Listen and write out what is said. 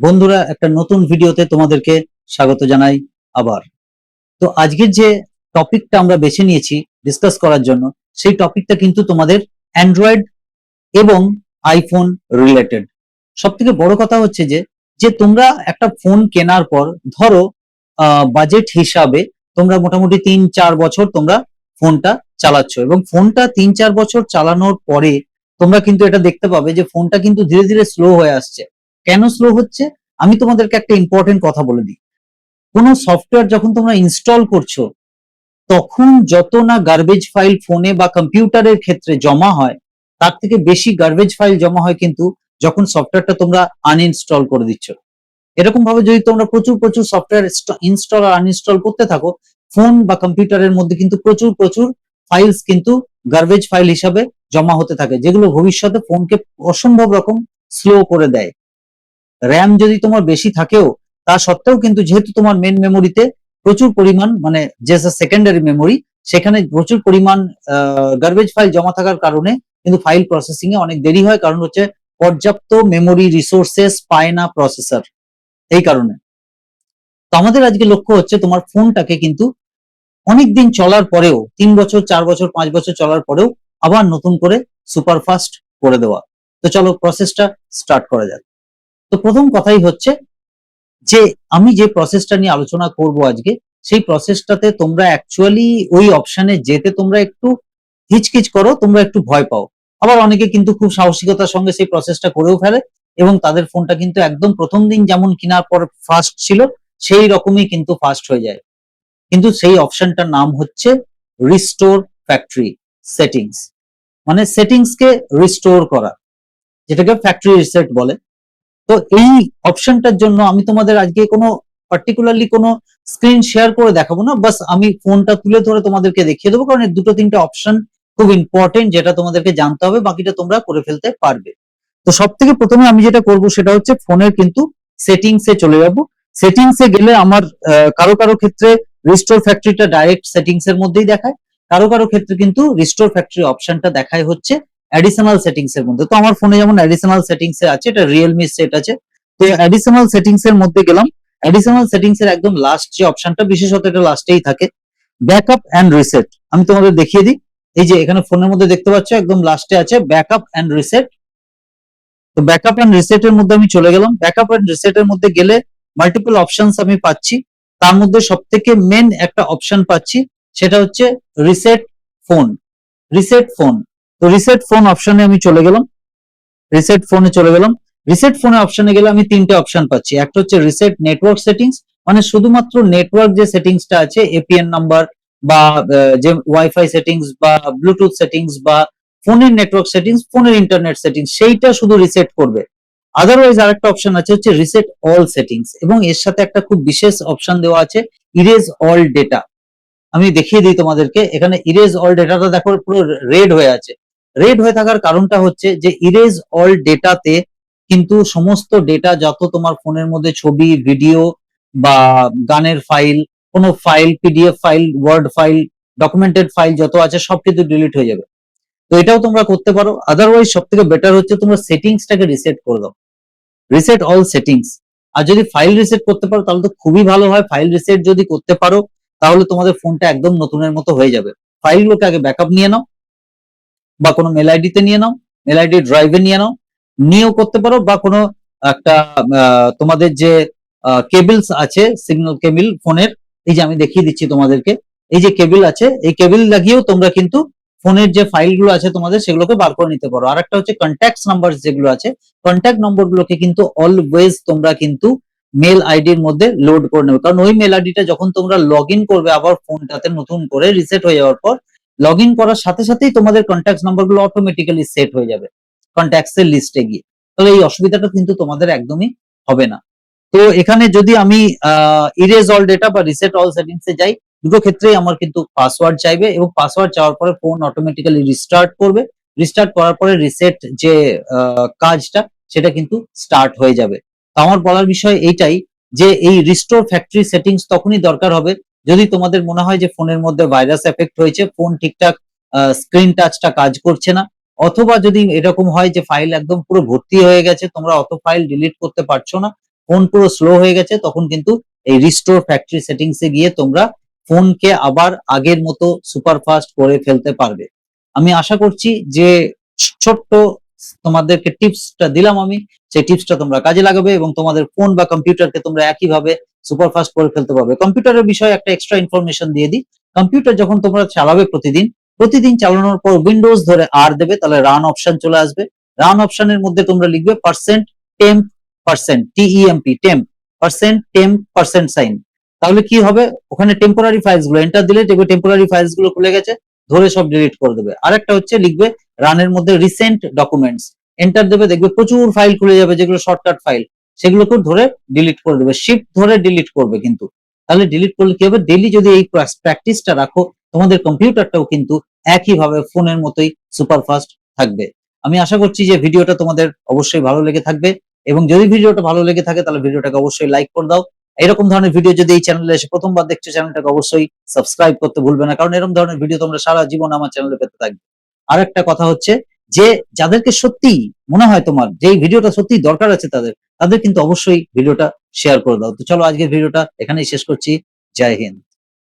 বন্ধুরা, একটা নতুন ভিডিওতে তোমাদেরকে স্বাগত জানাই আবার। তো আজকের যে টপিকটা আমরা বেছে নিয়েছি ডিসকাস করার জন্য, সেই টপিকটা কিন্তু তোমাদের অ্যান্ড্রয়েড এবং আইফোন রিলেটেড সব থেকে বড় কথা হচ্ছে যে যে তোমরা একটা ফোন কেনার পর, ধরো বাজেট হিসাবে তোমরা মোটামুটি তিন চার বছর তোমরা ফোনটা চালাচ্ছ এবং ফোনটা তিন চার বছর চালানোর পরে তোমরা কিন্তু এটা দেখতে পাবে যে ফোনটা কিন্তু ধীরে ধীরে স্লো হয়ে আসছে। কেন স্লো হচ্ছে? আমি তোমাদেরকে একটা ইম্পর্টেন্ট কথা বলে দিই। কোনো সফটওয়্যার যখন তোমরা ইনস্টল করছ, তখন যত না গার্বেজ ফাইল ফোনে বা কম্পিউটারের ক্ষেত্রে জমা হয়, তার থেকে বেশি গার্বেজ ফাইল জমা হয় কিন্তু যখন সফটওয়্যারটা তোমরা আনইনস্টল করে দিচ্ছ। এরকম ভাবে যদি তোমরা প্রচুর প্রচুর সফটওয়্যার ইনস্টল আর আনইনস্টল করতে থাকো ফোন বা কম্পিউটারের মধ্যে কিন্তু প্রচুর প্রচুর ফাইলস কিন্তু গার্বেজ ফাইল হিসাবে জমা হতে থাকে, যেগুলো ভবিষ্যতে ফোনকে অসম্ভব রকম স্লো করে দেয়। র্যাম যদি তোমার বেশি থাকেও, তা সত্ত্বেও কিন্তু যেহেতু তোমার মেন মেমোরিতে প্রচুর পরিমাণ মানে যে সেকেন্ডারি মেমোরি সেখানে প্রচুর পরিমাণ গার্বেজ ফাইল জমা থাকার কারণে কিন্তু ফাইল প্রসেসিং এ অনেক দেরি হয়, কারণ হচ্ছে পর্যাপ্ত মেমোরি রিসোর্সেস পায় না প্রসেসর এই কারণে। তো আমাদের আজকে লক্ষ্য হচ্ছে তোমার ফোনটাকে কিন্তু অনেক দিন চলার পরেও, তিন বছর, চার বছর, পাঁচ বছর চলার পরেও আবার নতুন করে সুপারফাস্ট করে দেওয়া। তো চলো প্রসেসটা স্টার্ট করা যাক। তো প্রথম কথাই হচ্ছে যে আমি যে প্রসেসটা নিয়ে আলোচনা করব আজকে, সেই প্রসেসটাতে তোমরা অ্যাকচুয়ালি ওই অপশনে যেতে তোমরা একটু হিচকিচ করো, তোমরা একটু ভয় পাও। আবার অনেকে কিন্তু খুব সাহসিকতার সঙ্গে সেই প্রসেসটা করেও ফেলে এবং তাদের ফোনটা কিন্তু একদম প্রথম দিন যেমন কেনার পর ফাস্ট ছিল, সেই রকমই কিন্তু ফাস্ট হয়ে যায়। কিন্তু সেই অপশনটার নাম হচ্ছে রিস্টোর ফ্যাক্টরি সেটিংস মানে সেটিংস কে রিস্টোর করা, যেটাকে ফ্যাক্টরি রিসেট বলে। তো এই অপশনটার জন্য আমি তোমাদের আজকে কোনো পার্টিকুলারলি কোনো স্ক্রিন শেয়ার করে দেখাবো না। বাস আমি ফোনটা তুলে ধরে তোমাদেরকে দেখিয়ে দেবো, কারণ দুটো তিনটে অপশন খুব ইম্পর্টেন্ট যেটা তোমাদেরকে জানতে হবে, বাকিটা তোমরা করে ফেলতে পারবে। তো সব থেকে প্রথমে আমি যেটা করব সেটা হচ্ছে ফোনের কিন্তু সেটিংস এ চলে যাব। সেটিংস গেলে আমার কারও কারও ক্ষেত্রে রিস্টোর ফ্যাক্টরিটা ডাইরেক্ট সেটিংস এর মধ্যেই দেখায়। কারও কারও ক্ষেত্রে কিন্তু রিস্টোর ফ্যাক্টরি অপশনটা দেখায় হচ্ছে অ্যাডিশনাল সেটিংস এর মধ্যে। তো আমার ফোনে যেমন অ্যাডিশনাল সেটিংস আছে, এটা রিয়েলমি সেট আছে। তো অ্যাডিশনাল সেটিংস এর মধ্যে গেলাম। অ্যাডিশনাল সেটিংস এর একদম লাস্ট যে অপশনটা বিশেষত এটা লাস্টেই থাকে। ব্যাকআপ এন্ড রিসেট আমি তোমাদের দেখিয়ে দিই। এই যে এখানে ফোনের মধ্যে দেখতে পাচ্ছ, একদম লাস্টে আছে ব্যাকআপ এন্ড রিসেট তো ব্যাকআপ এন্ড রিসেট এর মধ্যে আমি চলে গেলাম। ব্যাকআপ এন্ড রিসেট এর মধ্যে গেলে মাল্টিপল অপশনস আমি পাচ্ছি। তার মধ্যে সব থেকে মেন একটা অপশন পাচ্ছি, সেটা হচ্ছে রিসেট ফোন রিসেট ফোন তো রিসেট ফোন অপশনে আমি চলে গেলাম। রিসেট ফোনে চলে গেলাম। রিসেট ফোনে অপশনে গেলে আমি তিনটে অপশন পাচ্ছি। একটা হচ্ছে রিসেট নেটওয়ার্ক সেটিংস মানে শুধুমাত্র নেটওয়ার্ক যে সেটিংসটা আছে এপিএন নাম্বার বা যে ওয়াইফাই সেটিংস বা ব্লুটুথ সেটিংস বা ফোনের নেটওয়ার্ক সেটিংস ফোনের ইন্টারনেট সেটিংস সেইটা শুধু রিসেট করবে। আদারওয়াইজ আরেকটা অপশন আছে হচ্ছে রিসেট অল সেটিংস এবং এর সাথে একটা খুব বিশেষ অপশন দেওয়া আছে ইরেজ অল ডেটা আমি দেখিয়ে দিই তোমাদেরকে। এখানে ইরেজ অল ডেটাটা দেখো পুরো রেড হয়ে আছে। রেড হয়ে থাকার কারণটা হচ্ছে যে ইরেজ অল ডেটাতে কিন্তু সমস্ত ডেটা যত তোমার ফোনের মধ্যে ছবি ভিডিও বা গানের ফাইল কোনো file PDF file word file documented file যত আছে সব কিন্তু ডিলিট হয়ে যাবে। তো এটাও তোমরা করতে পারো। আদারওয়াইজ সব থেকে বেটার হচ্ছে তোমরা সেটিংসটাকে রিসেট করে দাও। রিসেট অল সেটিংস আর যদি ফাইল রিসেট করতে পারো, তাহলে তো খুবই ভালো হয়। ফাইল রিসেট যদি করতে পারো, তাহলে তোমাদের ফোনটা একদম নতুনের মতো হয়ে যাবে। ফাইলগুলোকে আগে ব্যাকআপ নিয়ে নাও। বা কোনো মেল আইডিতে নিয়ে নাও মেল আইডি ড্রাইভে নিয়ে নাও, নিয়েও করতে পারো বা কোনো একটা তোমাদের যে কেবলস আছে সিগন্যাল কেবিল ফোনের, এই যে আমি দেখিয়ে দিচ্ছি তোমাদেরকে, এই যে কেবিল আছে, এই কেবিল লাগিয়েও তোমরা কিন্তু ফোনের যে ফাইলগুলো আছে তোমাদের সেগুলোকে বার করে নিতে পারো। আর একটা হচ্ছে কন্ট্যাক্ট নাম্বার যেগুলো আছে কন্ট্যাক্ট নম্বরগুলোকে কিন্তু অলওয়েজ তোমরা কিন্তু মেল আইডির মধ্যে লোড করে নেবে। কারণ ওই মেল আইডিটা যখন তোমরা লগ করবে আবার ফোনটাতে নতুন করে রিসেট হয়ে যাওয়ার পর লগ ইন করার সাথে সাথেই তোমাদের কন্ট্যাক্ট নাম্বারগুলো অটোমেটিক্যালি সেট হয়ে যাবে। কন্ট্যাক্টস এর লিস্টে গিয়ে। তাহলে এই অসুবিধাটা কিন্তু তোমাদের একদমই হবে না। তো এখানে যদি আমি ইরেজ অল ডেটা বা রিসেট অল সেটিংস এ যাই, দুটো ক্ষেত্রেই আমার কিন্তু পাসওয়ার্ড চাইবে এবং পাসওয়ার্ড চাওয়ার পরে ফোন অটোমেটিক্যালি রিস্টার্ট করবে। রিস্টার্ট করার পরে রিসেট যে কাজটা, সেটা কিন্তু স্টার্ট হয়ে যাবে। আমার বলার বিষয় এইটাই যে এই রিস্টোর ফ্যাক্টরি সেটিংস তখনই দরকার হবে যদি তোমাদের মনে হয় যে ফোনের মধ্যে ভাইরাস এফেক্ট হয়েছে ফোন ঠিকঠাক স্ক্রিন টাচটা কাজ করছে না, অথবা যদি এরকম হয় যে ফাইল একদম পুরো ভর্তি হয়ে গেছে, তোমরা অত ফাইল ডিলিট করতে পারছ না, ফোন পুরো স্লো হয়ে গেছে, তখন কিন্তু এই রিস্টোর ফ্যাক্টরি সেটিংসে গিয়ে তোমরা ফোনকে আবার আগের মতো সুপারফাস্ট করে ফেলতে পারবে। আমি আশা করছি যে ছোট্ট তোমাদেরকে টিপসটা দিলাম আমি, সেই টিপসটা তোমরা কাজে লাগাবে এবং তোমাদের ফোন বা কম্পিউটারকে তোমরা একইভাবে সুপারফাস্ট করে ফেলতে পারবে। কম্পিউটারের বিষয়ে একটা এক্সট্রা ইনফরমেশন দিয়ে দিই। কম্পিউটার যখন তোমরা চালাবে প্রতিদিন প্রতিদিন চালানোর পর উইন্ডোজ ধরে আর দেবে, তাহলে রান অপশন চলে আসবে। রান অপশনের মধ্যে তোমরা লিখবে percent temp percent T E M P temp percent temp percent sign তাহলে কি হবে? ওখানে টেম্পোরারি ফাইলসগুলো এন্টার দিলে দেখবে টেম্পোরারি ফাইলসগুলো খুলে গেছে, ধরে সব ডিলিট করে দেবে। আরেকটা হচ্ছে লিখবে রানের মধ্যে রিসেন্ট ডকুমেন্টস এন্টার দেবে, দেখবে প্রচুর ফাইল খুলে যাবে, যেগুলো শর্টকাট ফাইল সেগুলোকে ধরে ডিলিট করে দেবে। শিফট ধরে ডিলিট করবে কিন্তু। তাহলে ডিলিট করলে কি হবে? ডেলি যদি এই প্র্যাকটিসটা রাখো, তোমাদের কম্পিউটারটাও কিন্তু একইভাবে ফোনের মতোই সুপারফাস্ট থাকবে। আমি আশা করছি যে ভিডিওটা তোমাদের অবশ্যই ভালো লেগে থাকবে। এবং যদি ভিডিওটা ভালো লেগে থাকে, তাহলে ভিডিওটাকে অবশ্যই লাইক করে দাও। এরকম ধরনের ভিডিও যদি এই চ্যানেলে এসে প্রথমবার দেখছ চ্যানেলটাকে অবশ্যই সাবস্ক্রাইব করতে ভুলবে না। কারণ এরকম ধরনের ভিডিও তোমরা সারা জীবন আমার চ্যানেলে পেতে থাকবে। আর একটা কথা হচ্ছে যে, যাদেরকে সত্যি মনে হয় তোমার যে ভিডিওটা সত্যি দরকার আছে তাদের তাদের কিন্তু অবশ্যই ভিডিওটা শেয়ার করে দাও। তো চলো আজকের ভিডিওটা এখানেই শেষ করছি। জয় হিন্দ।